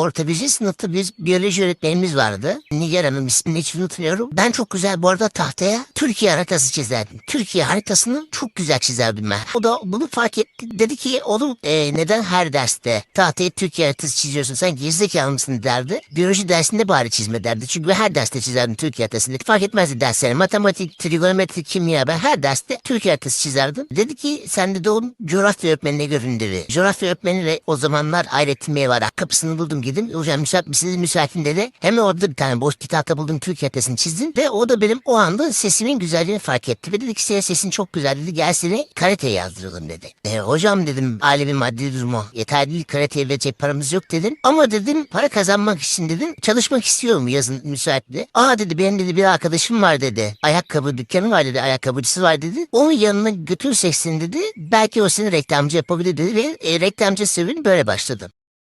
Orta birinci sınıfta biz biyoloji öğretmenimiz vardı. Nigar Hanım ismini hiç unutmuyorum. Ben çok güzel bu arada tahtaya Türkiye haritası çizerdim. Türkiye haritasını çok güzel çizerdim ben. O da bunu fark etti. Dedi ki oğlum e, neden her derste tahtaya Türkiye haritası çiziyorsun? Sen gerizekalı mısın derdi. Biyoloji dersinde bari çizme derdi. Çünkü her derste çizerdim Türkiye haritasını. Fark etmezdi dersleri. Matematik, trigonometri, kimya ben her derste Türkiye haritası çizerdim. Dedi ki sen de onun coğrafya öğretmenine görün dedi. Coğrafya öğretmeniyle o zamanlar Hayrettin Bey var. Kapısını buldum gidin. Hocam müsait misiniz? Müsaitim dedi. Hemen orada bir tane boş kitapta buldum Türkiye haritasını çizdim. Ve o da benim o anda sesimin güzelliğini fark etti. Ve dedi ki senin sesin çok güzel dedi. Gel seni karateye yazdıralım dedi. E, hocam dedim ailemin maddi durumu yeterli değil karateye verecek paramız yok dedim. Ama dedim para kazanmak için dedim çalışmak istiyorum yazın müsaitle. Aa dedi benim dedi bir arkadaşım var dedi. Ayakkabı dükkanı var dedi ayakkabıcısı var dedi. Onun yanına götürseksin dedi. Belki o seni reklamcı yapabilir dedi ve e, reklamcı serüveni böyle başladım.